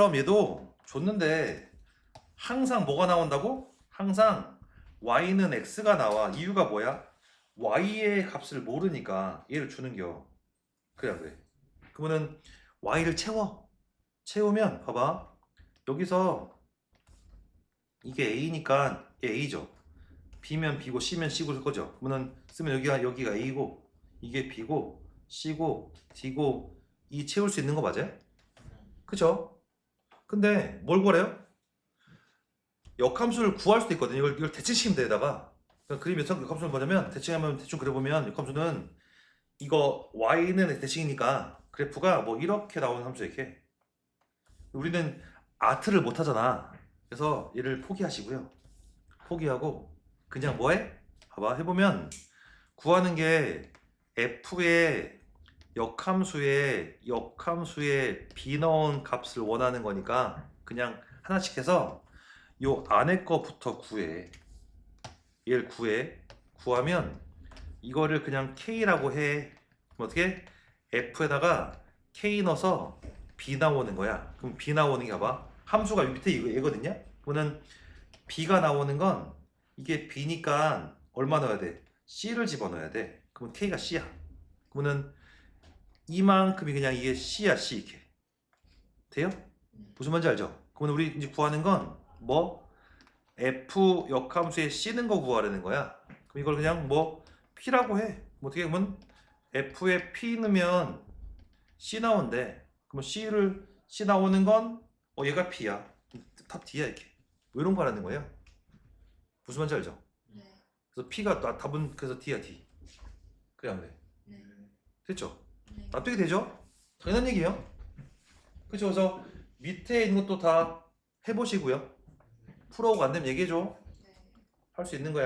그럼 얘도 줬는데 항상 뭐가 나온다고? 항상 y는 x가 나와. 이유가 뭐야? y의 값을 모르니까 얘를 주는겨. 그래 안 그래? 그러면은 y를 채워. 채우면 봐봐. 여기서 이게 a니까 얘 a죠. b면 b고 c면 c고 쓸 거죠. 그러면은 쓰면 여기가 여기가 a고 이게 b고 c고 d고 이 채울 수 있는 거 맞아요? 그죠? 근데 뭘 구하래요? 역함수를 구할 수도 있거든요. 이걸, 이걸 대칭시키면 되다가 그러니까 그림에서 역함수를 뭐냐면 대칭하면 대충 그려보면 역함수는 이거 y는 대칭이니까 그래프가 뭐 이렇게 나오는 함수 이렇게 우리는 아트를 못 하잖아. 그래서 얘를 포기하시고요. 포기하고 그냥 뭐해? 봐봐 해보면 구하는 게 f의 역함수에 역함수에 b 넣은 값을 원하는 거니까 그냥 하나씩 해서 요 안에 거부터 구해. 얘를 구해. 구하면 이거를 그냥 k라고 해. 그럼 어떻게? F에다가 k 넣어서 b 나오는 거야. 그럼 b 나오는 게 봐봐. 함수가 요 밑에 이거 얘거든요. 그러면 b가 나오는 건 이게 b니까 얼마 넣어야 돼? C를 집어넣어야 돼. 그러면 k가 c야. 그러면은 이만큼이 그냥 이게 C야 C 이렇게 돼요? 무슨 말인지 알죠? 그러면 우리 이제 구하는 건 뭐 F 역함수에 C는 거 구하려는 거야. 그럼 이걸 그냥 뭐 P라고 해. 뭐 어떻게 보면 F에 P 넣으면 C 나온대. 그러면 C를 C 나오는 건 어, 얘가 P야. 탑 D야 이렇게. 뭐 이런 거 하라는 거예요. 무슨 말인지 알죠? 네. 그래서 P가 나- 답은 그래서 D야 D. 그래 안 그래? 네. 됐죠? 네. 납득이 되죠? 당연한 얘기예요. 그죠? 그래서 밑에 있는 것도 다 해보시고요. 풀어오고 안 되면 얘기해줘. 네. 할수 있는 거야.